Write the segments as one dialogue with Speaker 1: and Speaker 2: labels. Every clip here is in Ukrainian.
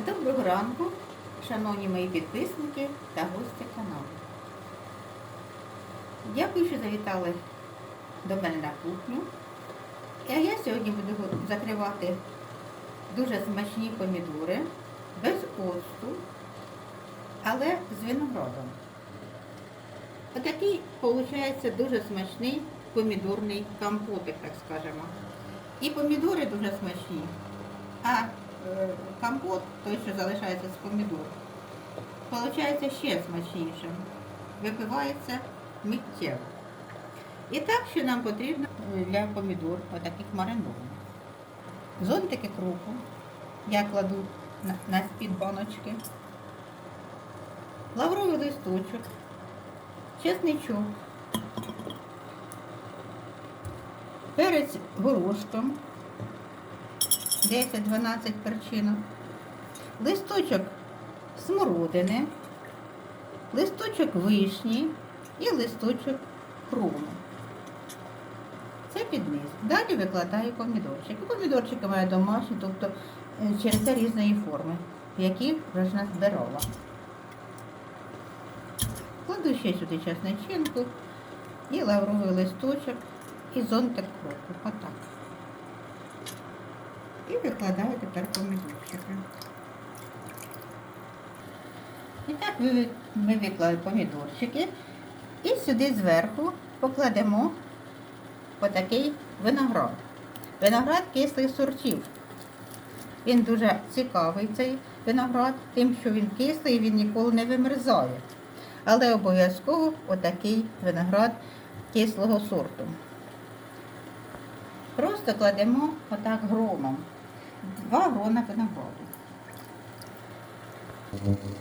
Speaker 1: Доброго ранку, шановні мої підписники та гості каналу. Дякую, що завітали до мене на кухню. А я сьогодні буду закривати дуже смачні помідори без оцту, але з виноградом. Отакий, виходить, дуже смачний помідорний компотик, так скажемо. І помідори дуже смачні, а компот, той, що залишається з помідор, виходить ще смачнішим. Випивається миттєво. І так, що нам потрібно е, для помідор, отаких маринованих. Зонтики крупу я кладу на, з-під баночки. Лавровий листочок, чесничок, перець горошком, 10-12 перчинок, листочок смородини, листочок вишні і листочок хрому. Це під низ. Далі викладаю помідорчики. Помідорчики маю домашні, тобто е, через різної форми, які вже збирала. Кладу ще сюди чесночинку і лавровий листочок і зонтик кропу. Отак. І викладаю тепер помідорчики. І так ми, виклали помідорчики. І сюди зверху покладемо отакий виноград. Виноград кислих сортів. Він дуже цікавий, цей виноград, тим, що він кислий, він ніколи не вимерзає. Але обов'язково отакий виноград кислого сорту. Просто кладемо отак громом. Два грона винограду.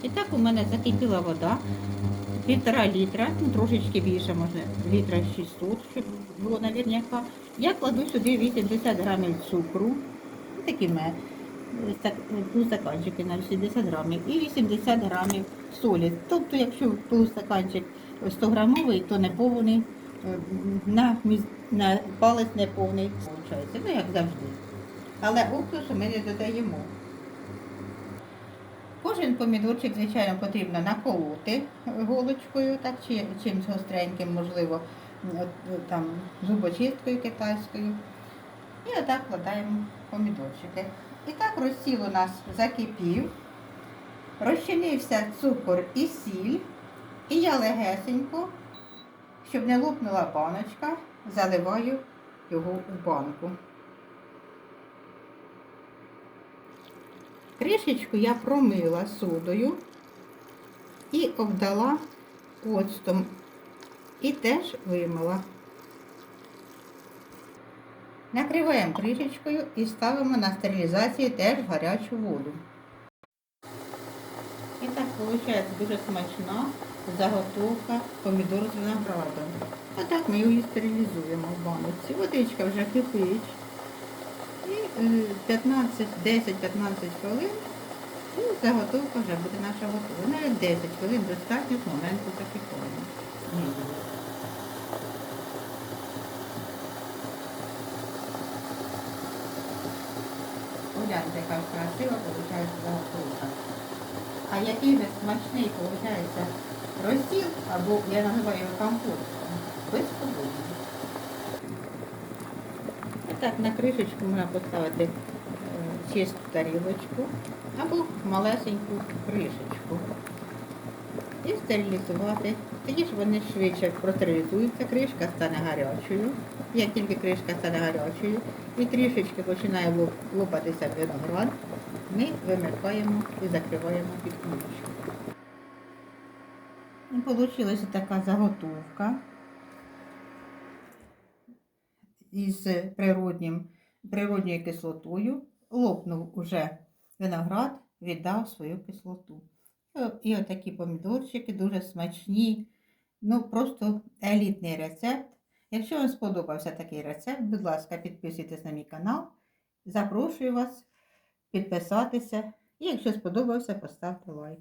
Speaker 1: І так у мене закипіла вода. Півтора літра, ну, трошечки більше, може, літра 600, щоб було наверняка. Я кладу сюди 80 грамів цукру, ну, такі ме, стак- полустаканчики на 60 грамів і 80 грамів солі. Тобто, якщо полустаканчик 100 грамовий, то не повний, е, на, на палець не повний, ну як завжди. Але уксусу ми не додаємо. Кожен помідорчик, звичайно, потрібно наколоти голочкою, так, чи чимось гостреньким, можливо, там, зубочисткою китайською. І отак вкладаємо помідорчики. І так розсіл у нас закипів, розчинився цукор і сіль. І я легесенько, щоб не лопнула баночка, заливаю його у банку. Кришечку я промила содою і обдала оцтом. І теж вимила. Накриваємо кришечкою і ставимо на стерилізацію теж гарячу воду. І так виходить дуже смачна заготовка помідор з виноградом. А так ми її стерилізуємо в баночці. Водичка вже кипить. І е, 15, 10-15 хвилин і заготовка вже буде наша готова. Навіть 10 хвилин достатньо з моменту закипання. Ні. Погляньте, яка красива виходить заготовка. А який же смачний виходить розсіл, або я називаю його компотом, безподобний. Так, на кришечку можна поставити е, чисту тарілочку або малесеньку кришечку. І стерилізувати. Тоді ж вони швидше простерилізуються, кришка стане гарячою. Як тільки кришка стане гарячою і трішечки починає лоп- лопатися виноград, ми вимикаємо і закриваємо під ключ. Вийшла така заготовка із природнім, природньою кислотою, лопнув уже виноград, віддав свою кислоту. І, і отакі помідорчики дуже смачні, ну просто елітний рецепт. Якщо вам сподобався такий рецепт, будь ласка, підписуйтесь на мій канал. Запрошую вас підписатися. І якщо сподобався, поставте лайк.